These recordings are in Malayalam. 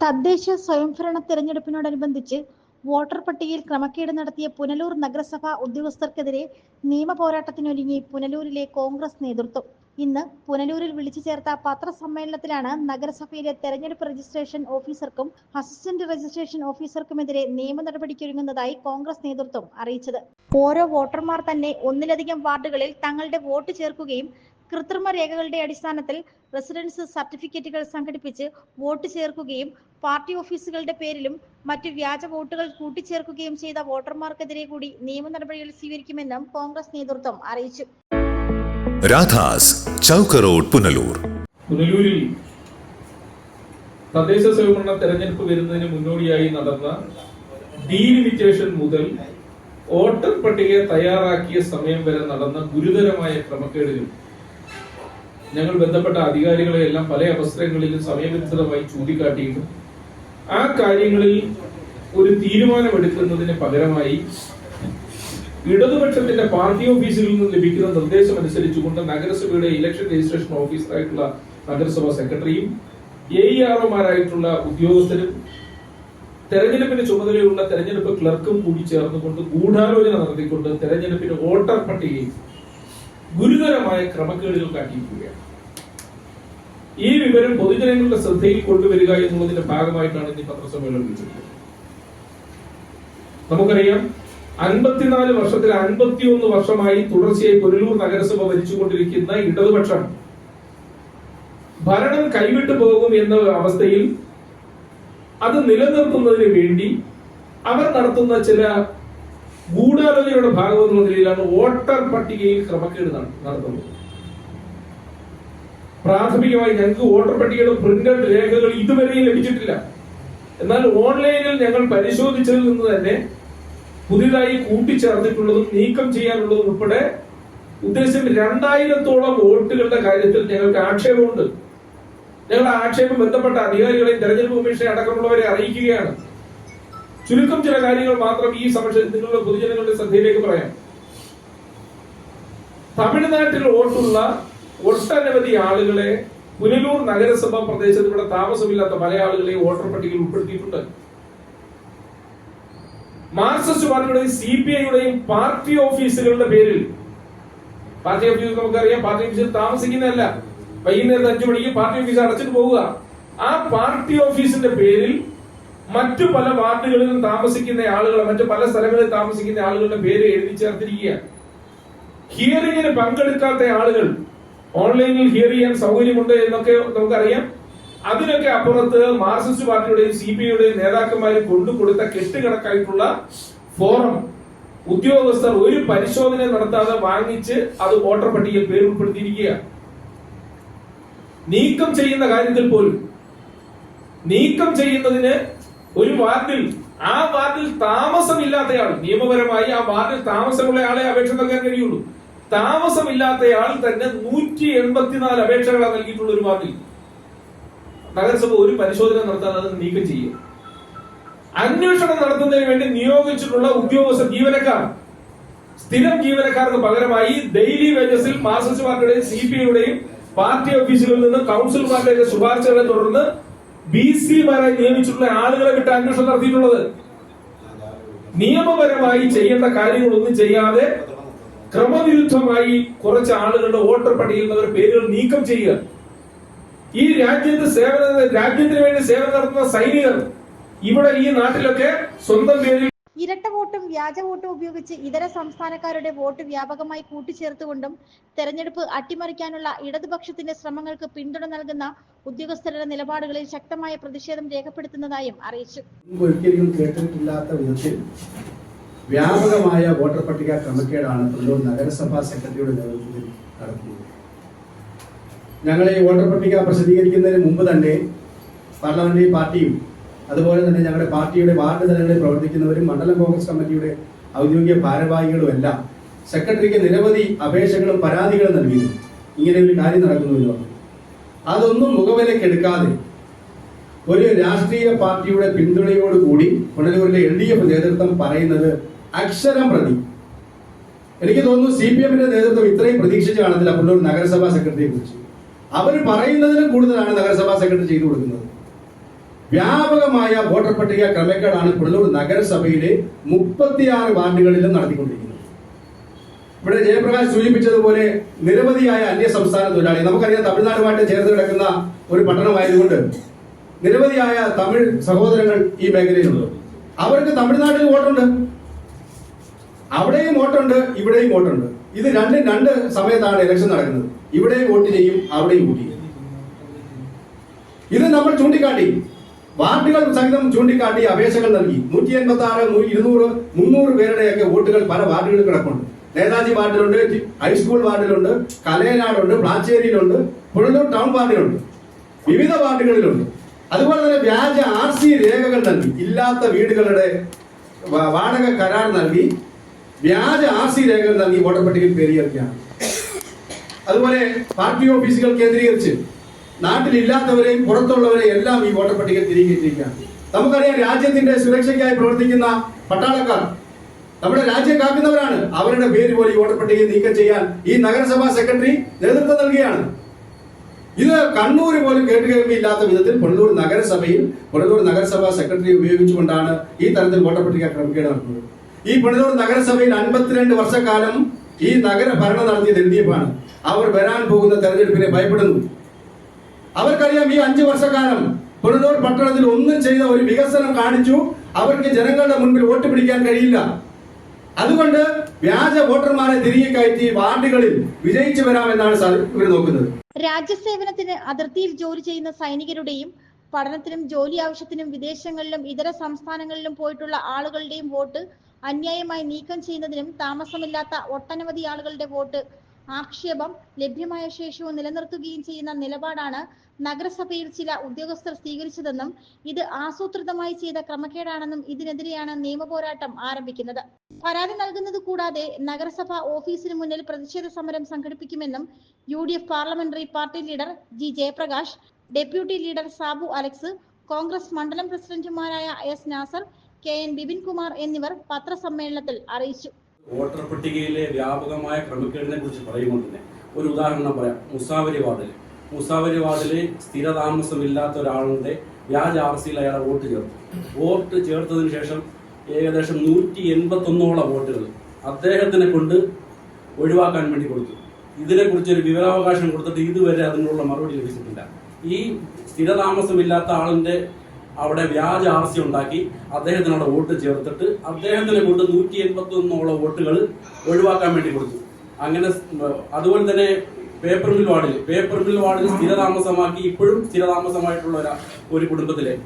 തദ്ദേശ സ്വയംഭരണ തെരഞ്ഞെടുപ്പിനോടനുബന്ധിച്ച് വോട്ടർ പട്ടികയിൽ ക്രമക്കേട് നടത്തിയ പുനലൂർ നഗരസഭ ഉദ്യോഗസ്ഥർക്കെതിരെ നിയമ പോരാട്ടത്തിനൊരുങ്ങി പുനലൂരിലെ കോൺഗ്രസ് നേതൃത്വം. ഇന്ന് പുനലൂരിൽ വിളിച്ചു ചേർത്ത പത്രസമ്മേളനത്തിലാണ് നഗരസഭയിലെ തെരഞ്ഞെടുപ്പ് രജിസ്ട്രേഷൻ ഓഫീസർക്കും അസിസ്റ്റന്റ് രജിസ്ട്രേഷൻ ഓഫീസർക്കുമെതിരെ നിയമ നടപടിക്കൊരുങ്ങുന്നതായി കോൺഗ്രസ് നേതൃത്വം അറിയിച്ചത്. ഓരോ വോട്ടർമാർ തന്നെ ഒന്നിലധികം വാർഡുകളിൽ തങ്ങളുടെ വോട്ട് ചേർക്കുകയും കൃത്രിമ രേഖകളുടെ അടിസ്ഥാനത്തിൽ റെസിഡൻസ് സർട്ടിഫിക്കറ്റുകൾ സംഘടിപ്പിച്ച് വോട്ട് ചേർക്കുകയും പാർട്ടി ഓഫീസുകളുടെ പേരിലും മറ്റു വ്യാജ വോട്ടുകൾ കൂട്ടിച്ചേർക്കുകയും ചെയ്ത വോട്ടർമാർക്കെതിരെ കൂടി നിയമ നടപടികൾ സ്വീകരിക്കുമെന്നും കോൺഗ്രസ് നേതൃത്വം അറിയിച്ചു. രാധാസ് ചൗക്ക് റോഡ് പുനലൂർ. പുനലൂരിൽ തദ്ദേശ സ്വയംഭരണ തെരഞ്ഞെടുപ്പ് വരുന്നതിന് മുന്നോടിയായി നടന്ന ഡീലിമിറ്റേഷൻ മുതൽ വോട്ടർ പട്ടിക തയ്യാറാക്കിയ സമയം വരെ നടന്ന ഗുരുതരമായ ക്രമക്കേടുകൾ ഞങ്ങൾ ബന്ധപ്പെട്ട അധികാരികളെ എല്ലാം പല അവസരങ്ങളിലും സമയബന്ധിതമായി ചൂണ്ടിക്കാട്ടിയിട്ടും ആ കാര്യങ്ങളിൽ ഒരു തീരുമാനമെടുക്കുന്നതിന് പകരമായി ഇടതുപക്ഷത്തിന്റെ പാർട്ടി ഓഫീസിൽ നിന്ന് ലഭിക്കുന്ന നിർദ്ദേശം അനുസരിച്ചുകൊണ്ട് നഗരസഭയുടെ ഇലക്ഷൻ രജിസ്ട്രേഷൻ ഓഫീസറായിട്ടുള്ള നഗരസഭാ സെക്രട്ടറിയും എ ഇ ആർഒമാരായിട്ടുള്ള ഉദ്യോഗസ്ഥരും തെരഞ്ഞെടുപ്പിന്റെ ചുമതലയുള്ള തെരഞ്ഞെടുപ്പ് ക്ലർക്കും കൂടി ചേർന്നുകൊണ്ട് ഗൂഢാലോചന നടത്തിക്കൊണ്ട് തെരഞ്ഞെടുപ്പിന്റെ വോട്ടർ പട്ടികയിൽ ഗുരുതരമായ ക്രമക്കേടുകൾ കാട്ടിയിരിക്കുകയാണ്. ഈ വിവരം പൊതുജനങ്ങളുടെ ശ്രദ്ധയിൽ കൊണ്ടുവരിക എന്നുള്ളതിന്റെ ഭാഗമായിട്ടാണ് ഇന്ന് ഈ പത്രസമ്മേളനം വിളിച്ചിട്ടുള്ളത് നമുക്കറിയാം അൻപത്തിനാല് വർഷത്തിൽ അൻപത്തിയൊന്ന് വർഷമായി തുടർച്ചയായി പുനലൂർ നഗരസഭ ഭരിച്ചുകൊണ്ടിരിക്കുന്ന ഇടതുപക്ഷം ഭരണം കൈവിട്ടു പോകും എന്ന അവസ്ഥയിൽ അത് നിലനിർത്തുന്നതിന് വേണ്ടി അവർ നടത്തുന്ന ചില ഗൂഢാലോചനയുടെ ഭാഗമെന്നുള്ള നിലയിലാണ് വോട്ടർ പട്ടികയിൽ ക്രമക്കേട് നട- നടത്തുന്നത്. പ്രാഥമികമായി ഞങ്ങൾക്ക് വോട്ടർ പട്ടികയുടെ പ്രിന്റഡ് രേഖകൾ ഇതുവരെയും ലഭിച്ചിട്ടില്ല. എന്നാൽ ഓൺലൈനിൽ ഞങ്ങൾ പരിശോധിച്ചതിൽ നിന്ന് തന്നെ പുതിയതായി കൂട്ടിച്ചേർത്തിട്ടുള്ളതും നീക്കം ചെയ്യാനുള്ളതും ഉൾപ്പെടെ ഉദ്ദേശം രണ്ടായിരത്തോളം വോട്ടുകളുടെ കാര്യത്തിൽ ഞങ്ങൾക്ക് ആക്ഷേപമുണ്ട്. ഞങ്ങളുടെ ആക്ഷേപം ബന്ധപ്പെട്ട അധികാരികളെ തെരഞ്ഞെടുപ്പ് കമ്മീഷനെ അടക്കമുള്ളവരെ അറിയിക്കുകയാണ്. ചുരുക്കം ചില കാര്യങ്ങൾ മാത്രം ഈ സമക്ഷ നിങ്ങളുടെ പൊതുജനങ്ങളുടെ ശ്രദ്ധയിലേക്ക് പറയാം. തമിഴ്നാട്ടിൽ വോട്ടുള്ള ഒട്ടനവധി ആളുകളെ പുനലൂർ നഗരസഭ പ്രദേശത്ത് ഇവിടെ താമസമില്ലാത്ത പല ആളുകളെ വോട്ടർ പട്ടികയിൽ ഉൾപ്പെടുത്തിയിട്ടുണ്ട്. മാർക്സിസ്റ്റ് പാർട്ടിയുടെയും സി പി ഐയുടെയും പാർട്ടി ഓഫീസുകളുടെ പേരിൽ പാർട്ടി ഓഫീസ് നമുക്കറിയാം പാർട്ടി ഓഫീസിൽ താമസിക്കുന്നതല്ല. വൈകുന്നേരം അഞ്ചു മണിക്ക് പാർട്ടി ഓഫീസ് അടച്ചിട്ട് പോവുക. ആ പാർട്ടി ഓഫീസിന്റെ പേരിൽ മറ്റു പല വാർഡുകളിലും താമസിക്കുന്ന ആളുകൾ മറ്റു പല സ്ഥലങ്ങളിൽ താമസിക്കുന്ന ആളുകളുടെ പേര് എഴുതി ചേർത്തിരിക്കുക ഹിയറിംഗിന് പങ്കെടുക്കാത്ത ആളുകൾ ഓൺലൈനിൽ ഹിയർ ചെയ്യാൻ സൗകര്യമുണ്ട് എന്നൊക്കെ നമുക്കറിയാം. അതിനൊക്കെ അപ്പുറത്ത് മാർക്സിസ്റ്റ് പാർട്ടിയുടെയും സി പി ഐയുടെയും നേതാക്കന്മാർ കൊണ്ടുകൊടുത്ത കെട്ടുകണക്കായിട്ടുള്ള ഫോറം. ഉദ്യോഗസ്ഥർ ഒരു പരിശോധന നടത്താതെ വാങ്ങിച്ച് അത് വോട്ടർ പട്ടികയിൽ പേര് ഉൾപ്പെടുത്തിയിരിക്കുകയാണ് നീക്കം ചെയ്യുന്ന കാര്യത്തിൽ പോലും നീക്കം ചെയ്യുന്നതിന് ഒരു വാർഡിൽ ആ വാർഡിൽ താമസമില്ലാത്തയാൾ നിയമപരമായി ആ വാർഡിൽ താമസമുള്ള ആളെ അപേക്ഷ നൽകാൻ കഴിയുള്ളൂ. താമസമില്ലാത്തയാൾ തന്നെ നൂറ്റി എൺപത്തിനാല് അപേക്ഷകളാണ് നൽകിയിട്ടുള്ള ഒരു വാർഡിൽ. നഗരസഭ ഒരു പരിശോധന നടത്താൻ അത് നീക്കം ചെയ്യും. അന്വേഷണം നടത്തുന്നതിന് വേണ്ടി നിയോഗിച്ചിട്ടുള്ള ഉദ്യോഗസ്ഥ ജീവനക്കാർ. സ്ഥിരം ജീവനക്കാർക്ക് പകരമായി ഡെയിലി വേജസിൽ മാർസിസ്റ്റുമാരുടെയും സി പി ഐയുടെയും പാർട്ടി ഓഫീസുകളിൽ നിന്ന് കൗൺസിലർമാരുടെ ശുപാർശകളെ തുടർന്ന് ബി സിമാരായി നിയമിച്ചിട്ടുള്ള ആളുകളെ വിട്ട് അന്വേഷണം നടത്തിയിട്ടുള്ളത്. നിയമപരമായി ചെയ്യേണ്ട കാര്യങ്ങളൊന്നും ചെയ്യാതെ ക്രമവിരുദ്ധമായി കുറച്ച് ആളുകളുടെ വോട്ടർ പട്ടികയിൽ നിന്ന് അവരുടെ പേരുകൾ നീക്കം ചെയ്യുക. ഈ രാജ്യത്ത് സേവന രാജ്യത്തിന് വേണ്ടി സേവനം നടത്തുന്ന സൈനികർ ഇവിടെ ഈ നാട്ടിലൊക്കെ സ്വന്തം പേരിൽ ഇരട്ട വോട്ടും വ്യാജ വോട്ടും ഉപയോഗിച്ച് ഇതര സംസ്ഥാനക്കാരുടെ വോട്ട് വ്യാപകമായി കൂട്ടിച്ചേർത്തുകൊണ്ടും തെരഞ്ഞെടുപ്പ് അട്ടിമറിക്കാനുള്ള ഇടതുപക്ഷത്തിന്റെ ശ്രമങ്ങൾക്ക് പിന്തുണ നൽകുന്ന ഉദ്യോഗസ്ഥരുടെ നിലപാടുകളിൽ ശക്തമായ പ്രതിഷേധം രേഖപ്പെടുത്തുന്നതായും അറിയിച്ചു. കേട്ടിട്ടില്ലാത്ത വിധത്തിൽ വ്യാപകമായ വോട്ടർ പട്ടിക ക്രമക്കേടാണ് തൃശൂർ നഗരസഭാ സെക്രട്ടറിയുടെ നേതൃത്വത്തിൽ നടത്തിയത്. ഞങ്ങൾ ഈ വോട്ടർ പട്ടിക പ്രസിദ്ധീകരിക്കുന്നതിന് മുമ്പ് തന്നെ പാർലമെന്ററി പാർട്ടിയും അതുപോലെ തന്നെ ഞങ്ങളുടെ പാർട്ടിയുടെ വാർഡ് തലങ്ങളിൽ പ്രവർത്തിക്കുന്നവരും മണ്ഡലം കോൺഗ്രസ് കമ്മിറ്റിയുടെ ഔദ്യോഗിക ഭാരവാഹികളും എല്ലാം സെക്രട്ടറിക്ക് നിരവധി അപേക്ഷകളും പരാതികളും നൽകിയിരുന്നു. ഇങ്ങനെ ഒരു കാര്യം നടക്കുന്നുവല്ലോ അതൊന്നും മുഖവിലക്കെടുക്കാതെ ഒരു രാഷ്ട്രീയ പാർട്ടിയുടെ പിന്തുണയോടുകൂടി പുനലൂരിലെ എൽ ഡി എഫ് നേതൃത്വം പറയുന്നത് അക്ഷരം പ്രതി. എനിക്ക് തോന്നുന്നു സി പി എമ്മിന്റെ നേതൃത്വം ഇത്രയും പ്രതീക്ഷിച്ച് കാണത്തില്ല. പുള്ളൂർ നഗരസഭാ സെക്രട്ടറിയെ കുറിച്ച്. അവർ പറയുന്നതിലും കൂടുതലാണ് നഗരസഭാ സെക്രട്ടറി ചെയ്തു കൊടുക്കുന്നത്. വ്യാപകമായ വോട്ടർ പട്ടിക ക്രമക്കേടാണ് പുള്ളൂർ നഗരസഭയിലെ മുപ്പത്തിയാറ് വാർഡുകളിലും നടത്തിക്കൊണ്ടിരിക്കുന്നത്. ഇവിടെ ജയപ്രകാശ് സൂചിപ്പിച്ചതുപോലെ നിരവധിയായ അന്യ സംസ്ഥാന തൊഴിലാളി നമുക്കറിയാം തമിഴ്നാടുമായിട്ട് ചേർന്ന് കിടക്കുന്ന ഒരു പട്ടണമായതുകൊണ്ട് നിരവധിയായ തമിഴ് സഹോദരങ്ങൾ ഈ മേഖലയിലുണ്ട്. അവർക്ക് തമിഴ്നാട്ടിൽ വോട്ടുണ്ട്. അവിടെയും വോട്ടുണ്ട് ഇവിടെയും വോട്ടുണ്ട്. ഇത് രണ്ട് രണ്ട് സമയത്താണ് ഇലക്ഷൻ നടക്കുന്നത്. ഇവിടെയും വോട്ട് ചെയ്യും അവിടെയും വോട്ട് ചെയ്യും. ഇത് നമ്മൾ ചൂണ്ടിക്കാട്ടി. വാർഡുകൾ സഹിതം ചൂണ്ടിക്കാട്ടി അപേക്ഷകൾ നൽകി. നൂറ്റി എൺപത്തി ആറ് ഇരുന്നൂറ് മുന്നൂറ് പേരുടെയൊക്കെ വോട്ടുകൾ പല വാർഡുകളിൽ കിടപ്പുണ്ട്. നേതാജി വാർഡിലുണ്ട് ഹൈസ്കൂൾ വാർഡിലുണ്ട് കലയനാടുണ്ട് പ്ലാച്ചേരിയിലുണ്ട് പുഴലൂർ ടൗൺ വാർഡിലുണ്ട്. വിവിധ വാർഡുകളിലുണ്ട്. അതുപോലെ തന്നെ വ്യാജ ആർ സി രേഖകൾ നൽകി. ഇല്ലാത്ത വീടുകളുടെ വാടക കരാർ നൽകി. വ്യാജ ആർ സി രേഖകൾ നൽകി വോട്ടർ പട്ടികയിൽ പേര് ചേർക്കുകയാണ് അതുപോലെ പാർട്ടി ഓഫീസുകൾ കേന്ദ്രീകരിച്ച് നാട്ടിലില്ലാത്തവരെയും പുറത്തുള്ളവരെയും എല്ലാം ഈ വോട്ടർ പട്ടികയിൽ തിരികെത്തിയിരിക്കുകയാണ് നമുക്കറിയാം രാജ്യത്തിന്റെ സുരക്ഷയ്ക്കായി പ്രവർത്തിക്കുന്ന പട്ടാളക്കാർ നമ്മുടെ രാജ്യം കാക്കുന്നവരാണ്. അവരുടെ പേര് പോലും വോട്ടർ പട്ടികയിൽ നീക്കം ചെയ്യാൻ ഈ നഗരസഭാ സെക്രട്ടറി നേതൃത്വം നൽകുകയാണ്. ഇത് കണ്ണൂർ പോലും കേട്ടുകേൾവിയില്ലാത്ത വിധത്തിൽ പൊള്ളൂർ നഗരസഭയിൽ പൊള്ളൂർ നഗരസഭാ സെക്രട്ടറി ഉപയോഗിച്ചുകൊണ്ടാണ് ഈ തരത്തിൽ വോട്ടർ പട്ടിക നടത്തുന്നത് ഈ പുനലൂർ നഗരസഭയിൽ അൻപത്തിരണ്ട് വർഷക്കാലം ഈ നഗര ഭരണം നടത്തിയത് എൽ ഡി എഫ് ആണ് അവർ വരാൻ പോകുന്ന തെരഞ്ഞെടുപ്പിനെ ഭയപ്പെടുന്നു. അവർക്കറിയാം ഈ അഞ്ചു വർഷക്കാലം പുനലൂർ പട്ടണത്തിൽ ഒന്നും ചെയ്ത ഒരു വികസനം കാണിച്ചു. അവർക്ക് ജനങ്ങളുടെ മുൻപിൽ വോട്ട് പിടിക്കാൻ കഴിയില്ല. അതുകൊണ്ട് വ്യാജ വോട്ടർമാരെ തിരികെ കയറ്റി വാർഡുകളിൽ വിജയിച്ചു വരാമെന്നാണ് ഇവർ നോക്കുന്നത്. രാജ്യസേവനത്തിന് അതിർത്തിയിൽ ജോലി ചെയ്യുന്ന സൈനികരുടെയും പഠനത്തിനും ജോലി ആവശ്യത്തിനും വിദേശങ്ങളിലും ഇതര സംസ്ഥാനങ്ങളിലും പോയിട്ടുള്ള ആളുകളുടെയും വോട്ട് അന്യായമായി നീക്കം ചെയ്യുന്നതിനും താമസമില്ലാത്ത ഒട്ടനവധി ആളുകളുടെ വോട്ട് ആക്ഷേപം ലഭ്യമായ ശേഷവും നിലനിർത്തുകയും ചെയ്യുന്ന നിലപാടാണ് നഗരസഭയിൽ ചില ഉദ്യോഗസ്ഥർ സ്വീകരിച്ചതെന്നും ഇത് ആസൂത്രിതമായി ചെയ്ത ക്രമക്കേടാണെന്നും ഇതിനെതിരെയാണ് നിയമപോരാട്ടം ആരംഭിക്കുന്നത്. പരാതി നൽകുന്നത് കൂടാതെ നഗരസഭ ഓഫീസിന് മുന്നിൽ പ്രതിഷേധ സമരം സംഘടിപ്പിക്കുമെന്നും U D F parliamentary party leader G Jayaprakash deputy leader Sabu Alex Congress മണ്ഡലം പ്രസിഡന്റുമാരായ S Nasar K N Bipin Kumar എന്നിവർ പത്രസമ്മേളനത്തിൽ അറിയിച്ചു. വോട്ടർ പട്ടികയിലെ വ്യാപകമായ ക്രമക്കേടിനെ കുറിച്ച് പറയുമ്പോൾ തന്നെ ഒരു ഉദാഹരണം പറയാം. മുസാവരി വാർഡിൽ മുസാവരി വാർഡിൽ സ്ഥിരതാമസമില്ലാത്ത ഒരാളുടെ വ്യാജ ആർ സിയിൽ അയാളെ വോട്ട് ചേർത്തു. വോട്ട് ചേർത്തതിന് ശേഷം ഏകദേശം നൂറ്റി എൺപത്തൊന്നോളം വോട്ടുകൾ അദ്ദേഹത്തിനെ കൊണ്ട് ഒഴിവാക്കാൻ വേണ്ടി കൊടുത്തു. ഇതിനെക്കുറിച്ച് ഒരു വിവരാവകാശം കൊടുത്തിട്ട് ഇതുവരെ അതിനുള്ള മറുപടി ലഭിച്ചിട്ടില്ല. ഈ സ്ഥിരതാമസമില്ലാത്ത ആളിന്റെ അവിടെ വ്യാജ ആർ സി ഉണ്ടാക്കി അദ്ദേഹത്തിനോട് വോട്ട് ചേർത്തിട്ട് അദ്ദേഹത്തിനെ കൊണ്ട് നൂറ്റി എൺപത്തി ഒന്നോളം വോട്ടുകൾ ഒഴിവാക്കാൻ വേണ്ടി കൊടുത്തു. അങ്ങനെ അതുപോലെ തന്നെ പേപ്പർ മിൽ വാർഡിൽ പേപ്പർ മിൽ വാർഡിൽ സ്ഥിരതാമസമാക്കി ഇപ്പോഴും സ്ഥിരതാമസമായിട്ടുള്ള ഒരു- കുടുംബത്തിലെ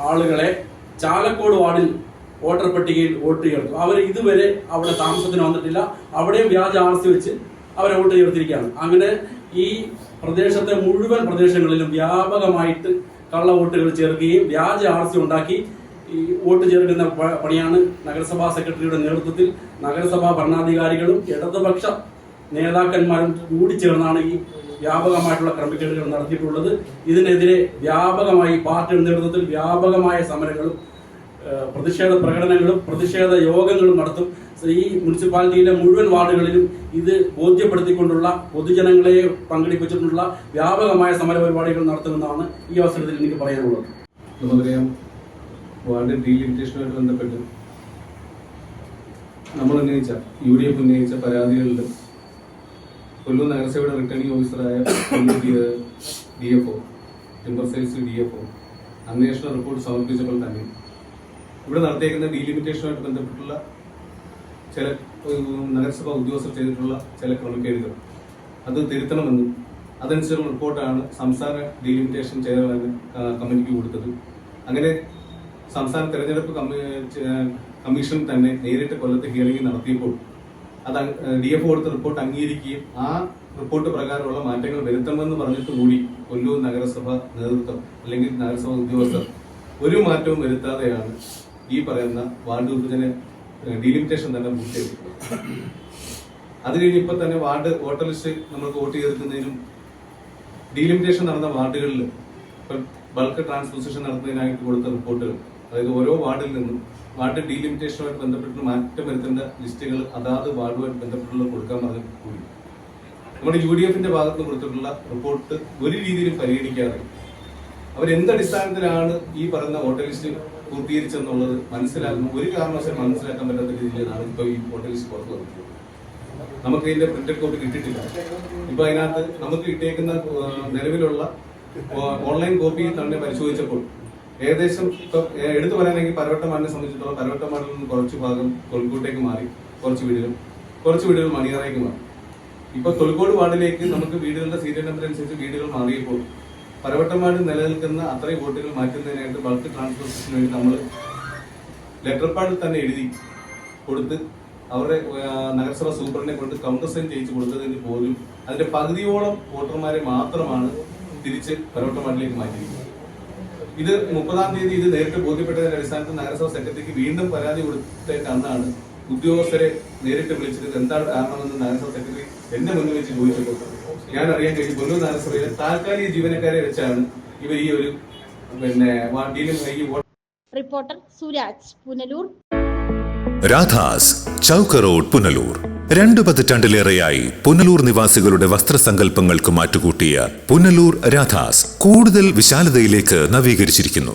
ആളുകളെ ചാലക്കോട് വാർഡിൽ വോട്ടർ പട്ടികയിൽ വോട്ട് ചേർത്തു. അവർ ഇതുവരെ അവിടെ താമസത്തിന് വന്നിട്ടില്ല. അവിടെയും വ്യാജ ആർ സി വെച്ച് അവരെ വോട്ട് ചേർത്തിരിക്കുകയാണ്. അങ്ങനെ ഈ പ്രദേശത്തെ മുഴുവൻ പ്രദേശങ്ങളിലും വ്യാപകമായിട്ട് കള്ള വോട്ടുകൾ ചേർക്കുകയും വ്യാജ ആർ സി ഉണ്ടാക്കി ഈ വോട്ട് ചേർക്കുന്ന പണിയാണ് നഗരസഭാ സെക്രട്ടറിയുടെ നേതൃത്വത്തിൽ നഗരസഭാ ഭരണാധികാരികളും ഇടതുപക്ഷ നേതാക്കന്മാരും കൂടി ചേർന്നാണ് ഈ വ്യാപകമായിട്ടുള്ള ക്രമക്കേടുകൾ നടത്തിയിട്ടുള്ളത്. ഇതിനെതിരെ വ്യാപകമായി പാർട്ടിയുടെ നേതൃത്വത്തിൽ വ്യാപകമായ സമരങ്ങളും പ്രതിഷേധ പ്രകടനങ്ങളും പ്രതിഷേധ യോഗങ്ങളും നടത്തും. ഈ മുനിസിപ്പാലിറ്റിയിലെ മുഴുവൻ വാർഡുകളിലും ഇത് ബോധ്യപ്പെടുത്തിക്കൊണ്ടുള്ള പൊതുജനങ്ങളെ പങ്കെടുപ്പിച്ചിട്ടുള്ള വ്യാപകമായ സമര പരിപാടികൾ നടത്തുമെന്നാണ് ഈ അവസരത്തിൽ എനിക്ക് പറയാനുള്ളത്. നമുക്കറിയാം വാർഡ് ഡീലിമിറ്റേഷനുമായിട്ട് ബന്ധപ്പെട്ട് നമ്മൾ ഉന്നയിച്ച യു ഡി എഫ് ഉന്നയിച്ച പരാതികളിൽ കൊല്ലൂർ നഗരസഭയുടെ റിട്ടേണിംഗ് ഓഫീസറായ D F O timber sales D F O അന്വേഷണ റിപ്പോർട്ട് സമർപ്പിച്ചപ്പോൾ തന്നെ ഇവിടെ നടത്തിയേക്കുന്ന ഡീലിമിറ്റേഷനുമായിട്ട് ബന്ധപ്പെട്ടുള്ള ചില നഗരസഭാ ഉദ്യോഗസ്ഥർ ചെയ്തിട്ടുള്ള ചില ക്രമക്കേടുകൾ. അത് തിരുത്തണമെന്നും അതനുസരിച്ചുള്ള റിപ്പോർട്ടാണ് സംസ്ഥാന ഡീലിമിറ്റേഷൻ ചെയർമാൻ കമ്മിറ്റിക്ക് കൊടുത്തത്. അങ്ങനെ സംസ്ഥാന തെരഞ്ഞെടുപ്പ് കമ്മി- കമ്മീഷൻ തന്നെ നേരിട്ട് കൊല്ലത്ത് ഹിയറിംഗ് നടത്തിയപ്പോൾ അത് ഡി എഫ് കൊടുത്ത റിപ്പോർട്ട് അംഗീകരിക്കുകയും ആ റിപ്പോർട്ട് പ്രകാരമുള്ള മാറ്റങ്ങൾ വരുത്തണമെന്ന് പറഞ്ഞിട്ട് കൂടി കൊല്ലൂർ നഗരസഭ നേതൃത്വം അല്ലെങ്കിൽ നഗരസഭ ഉദ്യോഗസ്ഥർ ഒരു മാറ്റവും വരുത്താതെയാണ് ഈ പറയുന്ന വാർഡ് വിഭജന ഡീലിമിറ്റേഷൻ തന്നെ പൂർത്തിയാക്കിയിട്ടുള്ളത് അത് കഴിഞ്ഞ് ഇപ്പൊ തന്നെ വാർഡ് വോട്ടർ ലിസ്റ്റ് നമ്മൾക്ക് വോട്ട് ചെയ്തെടുക്കുന്നതിനും ഡീലിമിറ്റേഷൻ നടന്ന വാർഡുകളിൽ ബൾക്ക് ട്രാൻസ്പോസിഷൻ നടത്തുന്നതിനായിട്ട് കൊടുത്ത റിപ്പോർട്ടുകൾ അതായത് ഓരോ വാർഡിൽ നിന്നും വാർഡ് ഡീലിമിറ്റേഷനുമായിട്ട് ബന്ധപ്പെട്ട് മാറ്റം വരുത്തേണ്ട ലിസ്റ്റുകൾ അതാത് വാർഡുമായിട്ട് ബന്ധപ്പെട്ടുള്ള കൊടുക്കാൻ പറഞ്ഞു കൂടി. നമ്മുടെ യു ഡി എഫിന്റെ ഭാഗത്ത് കൊടുത്തിട്ടുള്ള റിപ്പോർട്ട് ഒരു രീതിയിലും പരിഗണിക്കാതെ അവരെന്തടിസ്ഥാനത്തിലാണ് ഈ പറയുന്ന വോട്ടർ ലിസ്റ്റ് പൂർത്തീകരിച്ചെന്നുള്ളത് മനസ്സിലാക്കുന്ന ഒരു കാരണവശാലും മനസ്സിലാക്കാൻ പറ്റാത്ത രീതിയിലാണ് ഇപ്പൊ ഈ ഹോട്ടൽസ് പുറത്ത് വന്നിട്ടുള്ളത്. നമുക്ക് ഇതിന്റെ പ്രിന്റഡ് കോപ്പി കിട്ടിയിട്ടില്ല. ഇപ്പൊ അതിനകത്ത് നമുക്ക് കിട്ടിയേക്കുന്ന നിലവിലുള്ള ഓൺലൈൻ കോപ്പി തന്നെ പരിശോധിച്ചപ്പോൾ ഏകദേശം ഇപ്പൊ എടുത്തു പറയാനെങ്കിൽ പരവട്ടമാടിനെ സംബന്ധിച്ചിടത്തോളം പരവട്ടമാടിൽ നിന്ന് കുറച്ച് ഭാഗം കൊൽക്കോട്ടേക്ക് മാറി. കുറച്ച് വീടുകൾ കുറച്ച് വീടുകൾ മണിയറയ്ക്ക് മാറി. ഇപ്പൊ തൊൽക്കോട് വാർഡിലേക്ക് നമുക്ക് വീടുകളുടെ സീരിയൽ നമ്പർ അനുസരിച്ച് വീടുകൾ മാറിയപ്പോൾ പരവട്ടമാട് നിലനിൽക്കുന്ന അത്രയും വോട്ടുകൾ മാറ്റുന്നതിനായിട്ട് ബൾക്ക് ട്രാൻസ്ഫോർട്ടേഷന് വേണ്ടി നമ്മൾ ലെറ്റർ പാഡിൽ തന്നെ എഴുതി കൊടുത്ത് അവരുടെ നഗരസഭാ സൂപ്രണ്ടിനെ കൊണ്ട് കൗണ്ടർ സൈൻ ചെയ്യിച്ചു കൊടുത്തതിന് പോലും അതിന്റെ പകുതിയോളം വോട്ടർമാരെ മാത്രമാണ് തിരിച്ച് പരവട്ടമാടിലേക്ക് മാറ്റിയിരിക്കുന്നത്. ഇത് മുപ്പതാം തീയതി ഇത് നേരിട്ട് ബോധ്യപ്പെട്ടതിന്റെ അടിസ്ഥാനത്തിൽ നഗരസഭാ സെക്രട്ടറിക്ക് വീണ്ടും പരാതി കൊടുത്തേക്ക് ഉദ്യോഗസ്ഥരെ നേരിട്ട് വിളിച്ചിട്ട് എന്താണ് കാരണമെന്ന് നഗരസഭ സെക്രട്ടറി എന്റെ മുന്നിൽ വെച്ച് ചോദിച്ചപ്പോൾ ഞാൻ അറിയാൻ കഴിഞ്ഞു കൊല്ലൂർ നഗരസഭയിലെ താൽക്കാലിക ജീവനക്കാരെ വെച്ചാണ് ഇവർ ഈ ഒരു പിന്നെ റിപ്പോർട്ടർ സുരാജ് പുനലൂർ. രാധാസ് ചൗക്ക റോഡ് പുനലൂർ. രണ്ടു പതിറ്റാണ്ടിലേറെയായി പുനലൂർ നിവാസികളുടെ വസ്ത്രസങ്കല്പങ്ങൾക്ക് മാറ്റുകൂട്ടിയ പുനലൂർ രാധാസ് കൂടുതൽ വിശാലതയിലേക്ക് നവീകരിച്ചിരിക്കുന്നു.